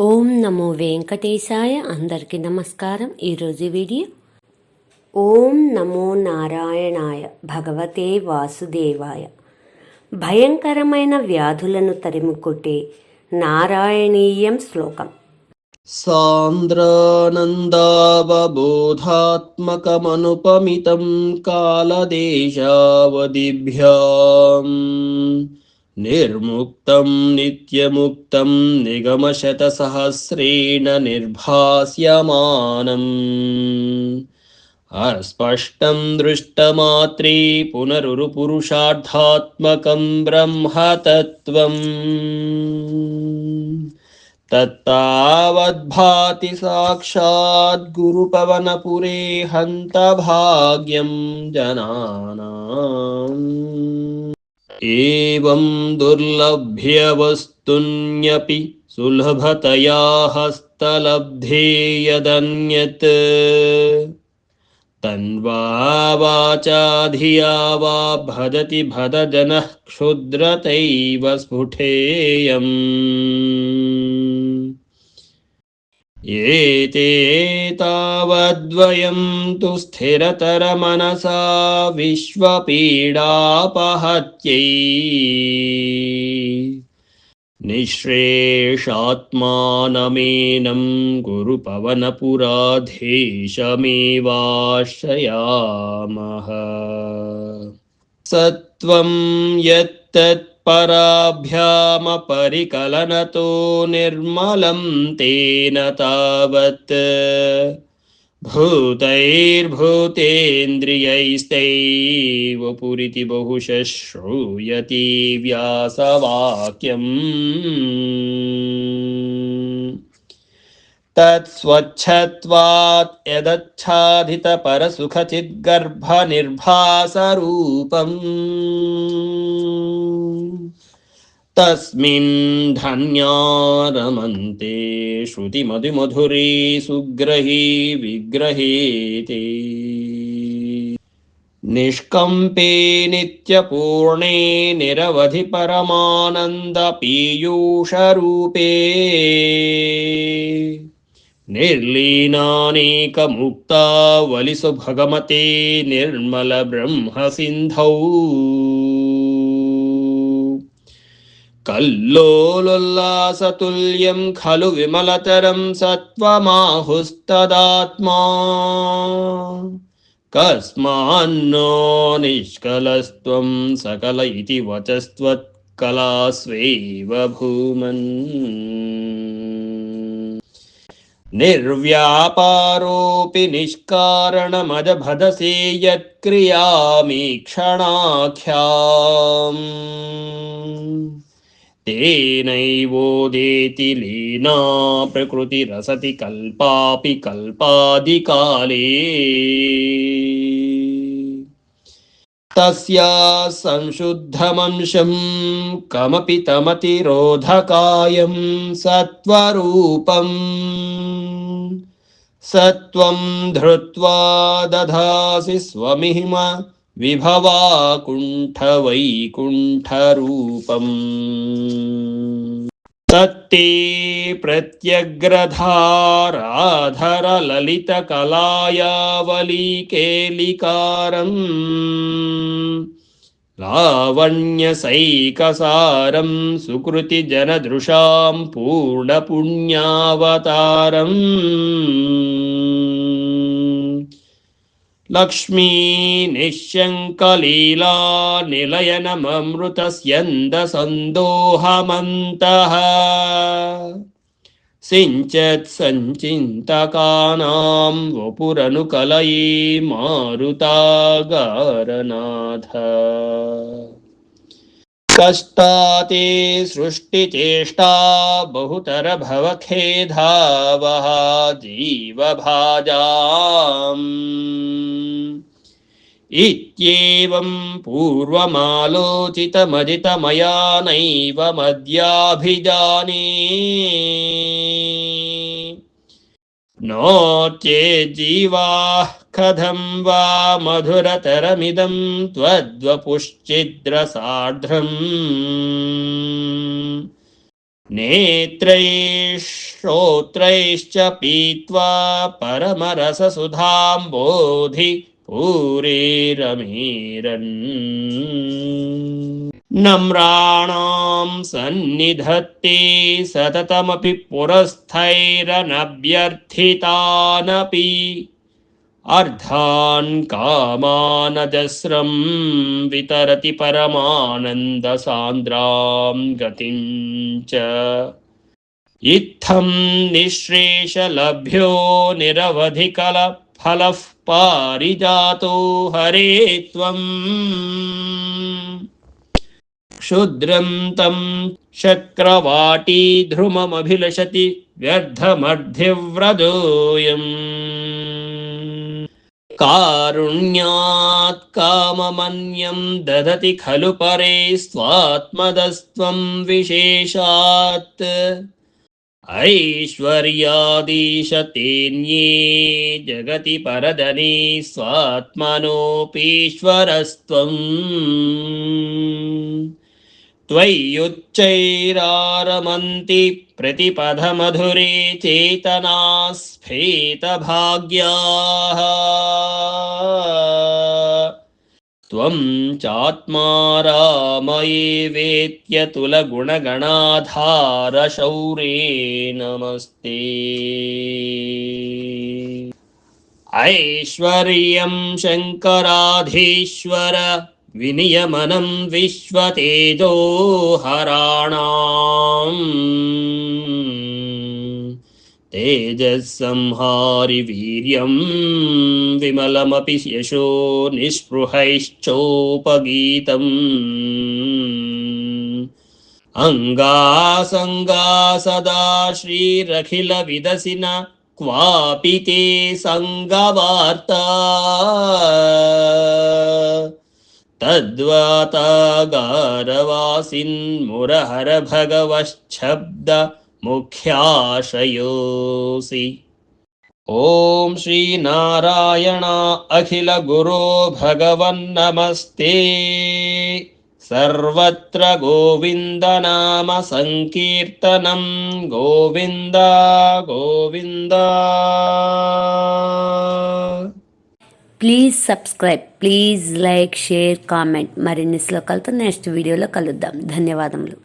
ఓం నమో వెంకటేశాయ. అందరికి నమస్కారం. ఈరోజు వీడియో ఓం నమో నారాయణాయ భగవతే వాసుదేవాయ. భయంకరమైన వ్యాధులను తరిమికొట్టే నారాయణీయం శ్లోకం. సాంద్రానందాబోధాత్మకమనుపమితం కాలదేశావదిభ్యాం निर्मुक्तं नित्यमुक्तं निगमशतसहस्रेण निर्भास्यमानम्। अस्पष्टं दृष्टमात्रे पुनरुरुपुरुषार्थात्मकं ब्रह्मतत्त्वम्। तत्तावद्भाति साक्षाद्गुरुपवनपुरे हन्तभाग्यं जनानाम्। एवं दुर्लभ्यवस्तुन्यपि सुलभतया हस्तलब्धे यदन्यत् तन्वा वाचा धिया वा भजति भदजनः क्षुद्रतैव स्फुटेयम् एते तावद्वयं तु स्थिरतरमनसा विश्वपीडापहत्यै। निःश्रेषात्मानमेनं गुरुपवनपुराधीशमेवाश्रयामः। सत्वं यत्तत्पराभ्यामपरिकलनतो निर्मलं तेन तावत्। भूतैर्भूतेन्द्रियैस्तैव पुरिति बहुशः श्रूयति व्यासवाक्यम्। तत्स्वच्छत्वात् यदच्छादितपरसुखचिद्गर्भनिर्भासरूपम्। तस्मिन् धन्या रमन्ते श्रुतिमधुमधुरे सुग्रही विग्रहेते। निष्कम्पे नित्यपूर्णे निरवधि परमानन्दपीयूषरूपे निर्लीनानेकमुक्तावलिसु కల్లోలుల్లాసతుల్యం ఖలు విమలతరం సత్వమాహుస్తదాత్మా. కస్మాన్నో నిష్కలస్త్వం సకల ఇది వచస్త్వత్కలాస్వైవ భూమన్. నిర్వ్యాపారోపి నిష్కారణమజభదసే యత్క్రియామీక్షణాఖ్యాం తేనైవోదేతి లీనా ప్రకృతి రసతి కల్పాపి కల్పాది కాలే తస్యా సంశుద్ధమంశం కమపి తమతిరోధకాయం సత్వరూపం సత్వం ధృత్వా దధాసి స్వమిహిమ विभवाकुण्ठवैकुण्ठरूपम् तत्ते प्रत्यग्रधाराधरललितकलायावलीकेलिकारम् लावण्यसैकसारं सुकृतिजनदृशां पूर्णपुण्यावतारम् लक्ष्मी निःशङ्कलीला निलयनममृतस्यन्दसन्दोहमन्तः सिञ्चत् सञ्चिन्तकानां वपुरनुकलये मारुतागारनाथ। कष्टाते सृष्टिचेष्टा बहुतरभवखेधावः जीवभाजाम् इत्येवं पूर्वमालोचितमजितमया नैव मद्याभिजाने नो चेज्जीवाः कथं वा मधुरतरमिदं त्वद्वपुश्चिद्रसार्धम् नेत्रैः श्रोत्रैश्च पीत्वा परमरससुधाम्बोधि पूरेरमीरन् नम्राणां सन्निधत्ते सततमपि पुरस्थैरनभ्यर्थितानपि अर्थान् कामानजस्रं वितरति परमानन्दसान्द्रां गतिं च इत्थं निःश्रेषलभ्यो निरवधिकलफलः ఫల పారిజాతో హరే త్వం. క్షుద్రం తం శక్రవాటీ ధ్రుమమభిలషతి వ్యర్థమర్ధివ్రదోయం. కారుణ్యాత్ కామమన్యం దదతి ఖలు పరే స్వాత్మదస్త్వం విశేషాత్. तेऽन्ये जगति परदने स्वात्मनोऽपीश्वरस्त्वम् त्वय्युच्चैरारमन्ति प्रतिपथमधुरे चेतना स्फेतभाग्याः त्वं चात्मा रामये वेत्यतुलगुणगणाधारशौरे नमस्ते ऐश्वर्यं शङ्कराधीश्वर विनियमनं विश्वतेजो हराणाम् तेजःसंहारि वीर्यं विमलमपि यशो निःस्पृहैश्चोपगीतम्। अङ्गासङ्गा सदा श्रीरखिलविदसिन क्वापि ते सङ्गवार्ता। तद्वातागारवासिन्मुरहर भगवच्छब्द मुख्याशयोऽसि ॐ श्रीनारायण अखिलगुरो भगवन्नमस्ते सर्वत्र गोविन्दनाम सङ्कीर्तनं Govind Govind please subscribe please like share comment మరిన్ని శ్లోకాలతో నెక్స్ట్ వీడియోలో కలుద్దాం ధన్యవాదములు